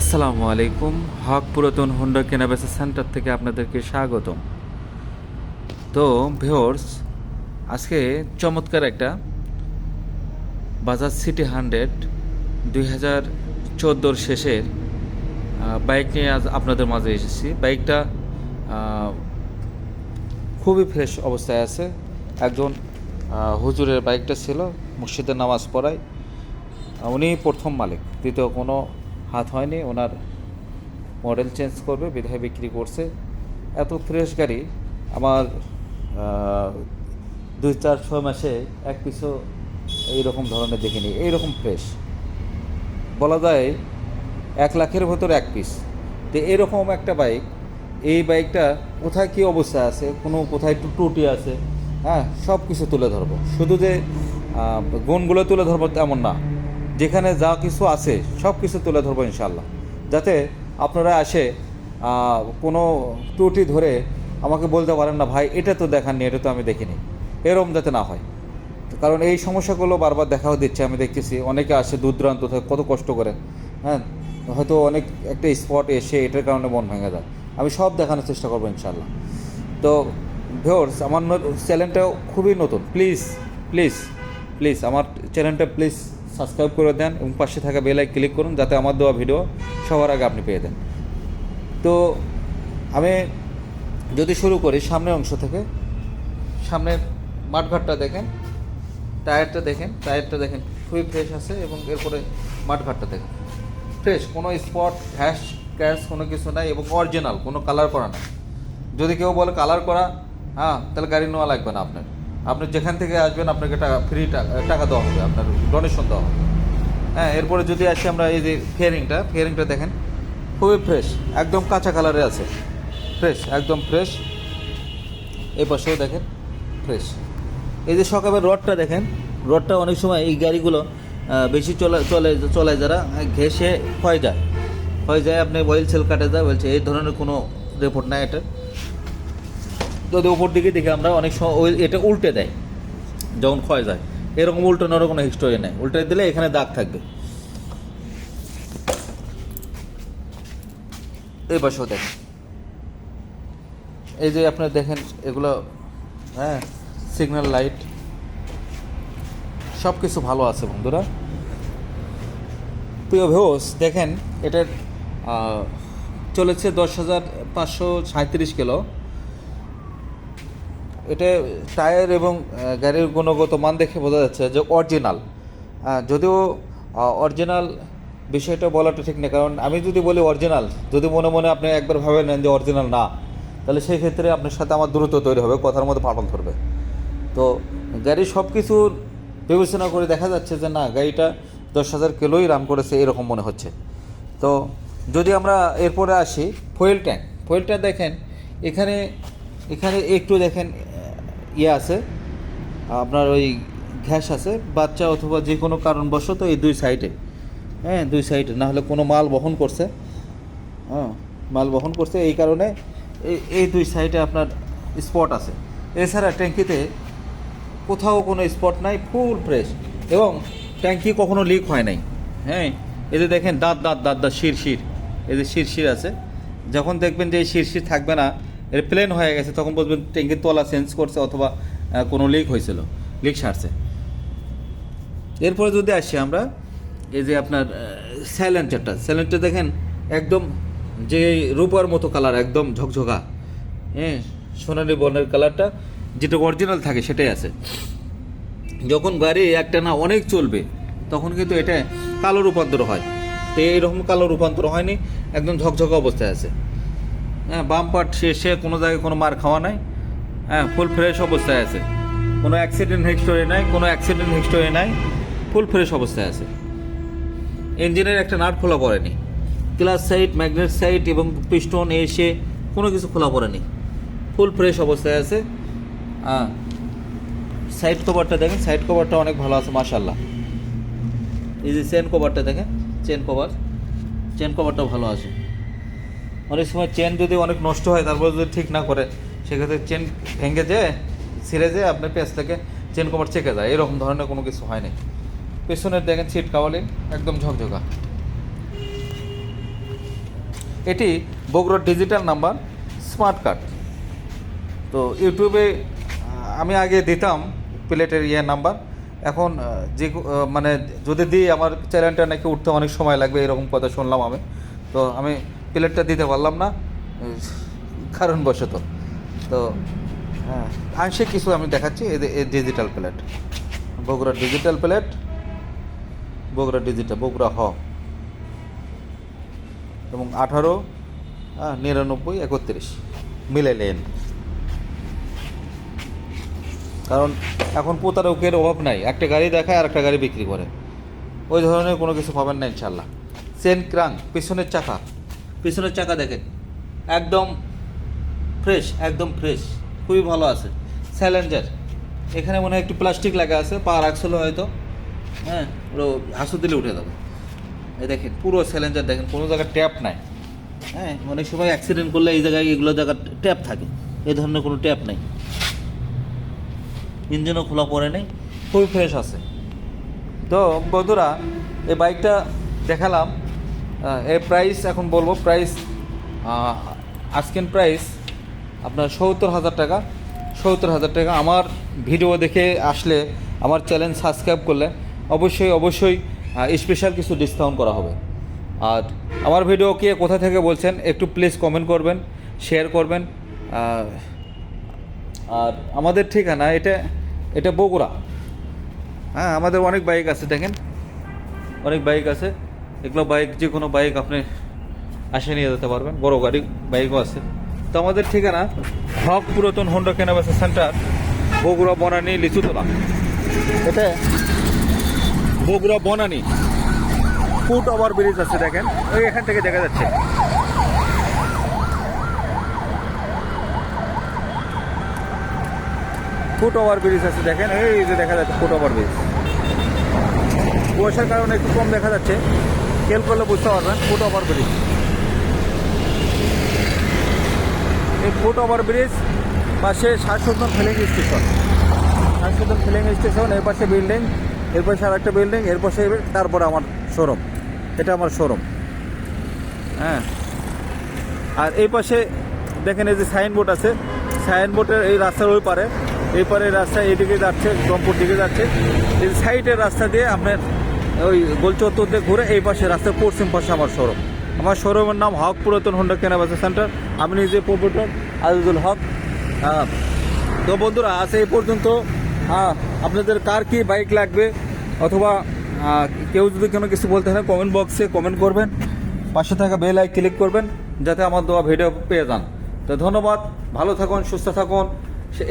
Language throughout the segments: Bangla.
আসসালামু আলাইকুম। হক পুরাতন হোন্ডা কেনাবেচা সেন্টার থেকে আপনাদেরকে স্বাগতম। তো ভিওর্স আজকে চমৎকার একটা বাজাজ সিটি হান্ড্রেড দুই হাজার চোদ্দোর শেষের বাইক নিয়ে আজ আপনাদের মাঝে এসেছি। বাইকটা খুবই ফ্রেশ অবস্থায় আছে। একজন হুজুরের বাইকটা ছিল মসজিদে নামাজ পড়ায়। উনি প্রথম মালিক, দ্বিতীয় কোনো হাত হয়নি, ওনার মডেল চেঞ্জ করবে, বিধায় বিক্রি করছে। এত ফ্রেশ গাড়ি, আমার দুই চার ছয় মাসে এক পিসও এইরকম ধরনের দেখিনি, এইরকম ফ্রেশ বলা যায়, এক লাখের ভেতর এক পিস তো এরকম একটা বাইক এই বাইকটা কোথায় কী অবস্থা আছে, কোনো কোথায় একটু ত্রুটি আছে হ্যাঁ সব কিছু তুলে ধরবো। শুধু যে গুণগুলো তুলে ধরবো তেমন না। যেখানে যা কিছু আছে, সব কিছু তুলে ধরবো ইনশাল্লাহ যাতে আপনারা আসে কোনো ত্রুটি ধরে আমাকে বলতে পারেন না, ভাই, এটা তো দেখাননি, এটা তো আমি দেখিনি। এরম যাতে না হয়। কারণ এই সমস্যাগুলো বারবার দেখাও দিচ্ছে, আমি দেখতেছি। অনেকে আসে দূর দূরান্ত থেকে, কত কষ্ট করে হ্যাঁ? হয়তো অনেক একটা স্পট এসে এটার কারণে মন ভেঙে যায়। আমি সব দেখানোর চেষ্টা করব ইনশাল্লাহ তো ভিওর্স আমার চ্যানেলটা খুবই নতুন। প্লিজ প্লিজ প্লিজ আমার চ্যানেলটা প্লিজ সাবস্ক্রাইব করে দেন এবং পাশে থাকা বেলায় ক্লিক করুন, যাতে আমার দেওয়া ভিডিও সবার আগে আপনি পেয়ে দেন। তো আমি যদি শুরু করি, সামনের অংশ থেকে, সামনের মাঠঘাটটা দেখেন, টায়ারটা দেখেন টায়ারটা দেখেন, খুবই ফ্রেশ আছে এবং এরপরে মাঠঘাটটা দেখেন। ফ্রেশ কোনো স্পট হ্যাশ ক্যাশ কোনো কিছু নাই এবং অরিজিনাল কোনো কালার করা নাই। যদি কেউ বলে কালার করা হ্যাঁ তাহলে গাড়ি নেওয়া লাগবে না আপনার। আপনি যেখান থেকে আসবেন, আপনাকে টাকা ফ্রি টাকা টাকা দেওয়া হবে, আপনার ডোনেশন দেওয়া হবে। হ্যাঁ এরপরে যদি আসি আমরা এই যে ফিয়ারিংটা ফিয়ারিংটা দেখেন, খুবই ফ্রেশ একদম কাঁচা কালারে আছে। ফ্রেশ একদম ফ্রেশ এই পাশেও দেখেন ফ্রেশ এই যে সকালের রডটা দেখেন রডটা অনেক সময় এই গাড়িগুলো বেশি চলে চলে চলে যারা ঘেসে ক্ষয় যায়। ক্ষয় যায়, আপনি অয়েল সেল কাটে যায়, বলছে এই ধরনের কোনো রিপোর্ট নাই এটা। যদি উপর দিকে দেখি আমরা, অনেক সময় এটা উল্টে দেয়, যখন ক্ষয় যায়। এরকম উল্টানোর কোনো হিস্টোরি নেই। উল্টে দিলে এখানে দাগ থাকবে। এই পাশেও দেখেন এই যে আপনার দেখেন, এগুলো হ্যাঁ সিগন্যাল লাইট সব কিছু ভালো আছে বন্ধুরা। প্রিয় ভোস দেখেন, এটার চলেছে দশ হাজার পাঁচশো সাঁত্রিশ কিলো। এটা টায়ার এবং গাড়ির গুণগত মান দেখে বোঝা যাচ্ছে যে অরিজিনাল। যদিও অরিজিনাল বিষয়টা বলাটা ঠিক না, কারণ আমি যদি বলি অরিজিনাল, যদি মনে মনে আপনি একবার ভাবে নেন যে অরিজিনাল না, তাহলে সেই ক্ষেত্রে আপনার সাথে আমার দূরত্ব তৈরি হবে, কথার মধ্যে ফাটল ধরবে। তো গাড়ির সব কিছুর বিবেচনা করে দেখা যাচ্ছে যে না, গাড়িটা দশ হাজার কিলোই রান করেছে, এরকম মনে হচ্ছে। তো যদি আমরা এরপরে আসি ফুয়েল ট্যাঙ্ক ফুয়েল ট্যাঙ্ক দেখেন, এখানে এখানে একটু দেখেন ইয়ে আছে, আপনার ওই ঘ্যাস আছে, বাচ্চা অথবা যে কোনো কারণবশত এই দুই সাইডে। হ্যাঁ দুই সাইডে, না হলে কোনো মাল বহন করছে। হ্যাঁ মাল বহন করছে, এই কারণে এই দুই সাইডে আপনার স্পট আছে। এছাড়া ট্যাঙ্কিতে কোথাও কোনো স্পট নাই, ফুল ফ্রেশ। এবং ট্যাঙ্কি কখনো লিক হয় নাই। হ্যাঁ এই যে দেখেন দাঁত দাঁত দাঁত দাঁত শির শির এই যে শির শির আছে। যখন দেখবেন যে এই শির শির থাকবে না এর প্লেন হয়ে গেছে, তখন বুঝবেন ট্যাঙ্কির তলা চেঞ্জ করছে অথবা কোনো লিক হয়েছিল লিক সারছে। এরপরে যদি আসি আমরা, এই যে আপনার স্যালেন্টারটা স্যালেন্টার দেখেন, একদম যে রূপার মতো কালার একদম ঝকঝকা। হ্যাঁ সোনালি বর্ণের কালারটা যেটা অরিজিনাল থাকে, সেটাই আছে। যখন গাড়ি একটা না অনেক চলবে, তখন কিন্তু এটা কালো রূপান্তর হয়। তো এইরকম কালো রূপান্তর হয়নি, একদম ঝকঝকা অবস্থায় আছে। হ্যাঁ বাম পার্ট শেষে কোনো জায়গায় কোনো মার খাওয়া নাই। হ্যাঁ ফুল ফ্রেশ অবস্থায় আছে। কোনো অ্যাক্সিডেন্ট হিস্টোরি নাই, কোনো অ্যাক্সিডেন্ট হিস্টোরি নাই, ফুল ফ্রেশ অবস্থায় আছে। ইঞ্জিনের একটা নাট খোলা পড়েনি। ক্লাস সাইড ম্যাগনেট সাইড এবং পিস্টন এসে কোনো কিছু খোলা পড়েনি। ফুল ফ্রেশ অবস্থায় আছে। হ্যাঁ সাইড কভারটা দেখেন সাইড কভারটা অনেক ভালো আছে মাশাল্লাহ এই যে চেন কভারটা দেখেন চেন কভার চেন কভারটা ভালো আছে। অনেক সময় চেন যদি অনেক নষ্ট হয়, তারপর যদি ঠিক না করে, সেক্ষেত্রে চেন ভেঙে যেয়ে, ছিঁড়ে যেয়ে আপনার পেঁচ থেকে চেন কভার চেকে যায়। এরকম ধরনের কোনো কিছু হয়নি। পেছনের দেখেন সিট কাওয়ালিং, একদম ঝকঝকা। এটি বগুড়ার ডিজিটাল নাম্বার স্মার্ট কার্ড তো ইউটিউবে আমি আগে দিতাম প্লেটের ইয়ে নাম্বার এখন যে মানে যদি দিই, আমার চ্যানেলটা নাকি উঠতে অনেক সময় লাগবে, এরকম কথা শুনলাম আমি। তো আমি প্লেটটা দিতে পারলাম না, কারণবশত। তো হ্যাঁ আংশিক কিছু আমি দেখাচ্ছি, এই digital plate Bogura digital plate Bogura digital Bogura হ। এবং আঠারো নিরানব্বই, একত্রিশ, মিলে লেন। কারণ এখন প্রতারকের অভাব নাই, একটা গাড়ি দেখায় আর একটা গাড়ি বিক্রি করে। ওই ধরনের কোনো কিছু পাবেন না ইনশাল্লাহ চেন ক্রাং, পিছনের চাকা। পিছনের চাকা দেখেন। একদম ফ্রেশ একদম ফ্রেশ খুবই ভালো আছে। স্যালেঞ্জার এখানে মনে হয় একটু প্লাস্টিক লাগা আছে, পা রাখছিল হয়তো। হ্যাঁ ওরা হাসু দিলে উঠে যাবে। এই দেখেন, পুরো স্যালেঞ্জার দেখেন, কোনো জায়গায় ট্যাপ নাই। হ্যাঁ অনেক সময় অ্যাক্সিডেন্ট করলে এই জায়গায় এগুলো জায়গা ট্যাপ থাকে। এই ধরনের কোনো ট্যাপ নেই। ইঞ্জিনও খোলা পড়ে নেই, খুবই ফ্রেশ আছে। তো বন্ধুরা, এই বাইকটা দেখালাম। এর প্রাইস এখন বলব প্রাইস আজকের প্রাইস আপনার সত্তর হাজার টাকা, সত্তর হাজার টাকা। আমার ভিডিও দেখে আসলে আমার চ্যানেল সাবস্ক্রাইব করলে অবশ্যই অবশ্যই স্পেশাল কিছু ডিসকাউন্ট করা হবে। আর আমার ভিডিও কে কোথা থেকে বলছেন, একটু প্লিজ কমেন্ট করবেন শেয়ার করবেন। আর আমাদের ঠিকানা, এটা এটা বগুড়া। হ্যাঁ আমাদের অনেক বাইক আছে, দেখেন। অনেক বাইক আছে। এগুলো বাইক যে কোনো বাইক আপনি আসে নিয়ে যেতে পারবেন। বড় গাড়ি বাইকও আছে। তো আমাদের ঠিকানা হক পুরাতন হোন্ডা কেনাবেচা সেন্টার বগুড়া বনানী লিচুতলা। এটা? Bogura Banani. Foot over bridge আছে দেখেন। ওই এখান থেকে দেখা যাচ্ছে। ফুট ওভার ব্রিজ আছে দেখেন। এই যে দেখা যাচ্ছে ফুট ওভার ব্রিজ কুয়াশার কারণে একটু কম দেখা যাচ্ছে। খেয়াল করলে বুঝতে পারবেন ফুট ওভার ব্রিজ এই ফুট ওভার ব্রিজ পাশে Shamsuddin filling station Shamsuddin filling স্টেশনের পাশে বিল্ডিং এর পাশে আর একটা বিল্ডিং এর পাশে তারপরে আমার শোরুম এটা আমার শোরুম হ্যাঁ। আর এই পাশে দেখেন এই যে সাইনবোর্ড আছে। সাইনবোর্ডের এই রাস্তার ওই পারে। এই পারে রাস্তা এইদিকে যাচ্ছে রংপুর দিকে যাচ্ছে। এই সাইডের রাস্তা দিয়ে আপনার ওই গোলচত্বর দিয়ে ঘুরে এই পাশে রাস্তার পশ্চিম পাশে আমার শোরুম। আমার শোরুমের নাম হক পুরাতন হোন্ডা কেনাবেচা সেন্টার। আমি নিজে প্রোপোটর আজিজুল হক। তো বন্ধুরা, আজ এই পর্যন্ত আপনাদের কার কি বাইক লাগবে অথবা কেউ যদি কোনো কিছু বলতে হয় কমেন্ট বক্সে কমেন্ট করবেন। পাশে থাকা বেল আই ক্লিক করবেন, যাতে আমার দেওয়া ভিডিও পেয়ে যান। তো ধন্যবাদ, ভালো থাকুন, সুস্থ থাকুন।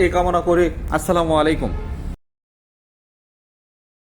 এই কামনা করি। আসসালামু আলাইকুম।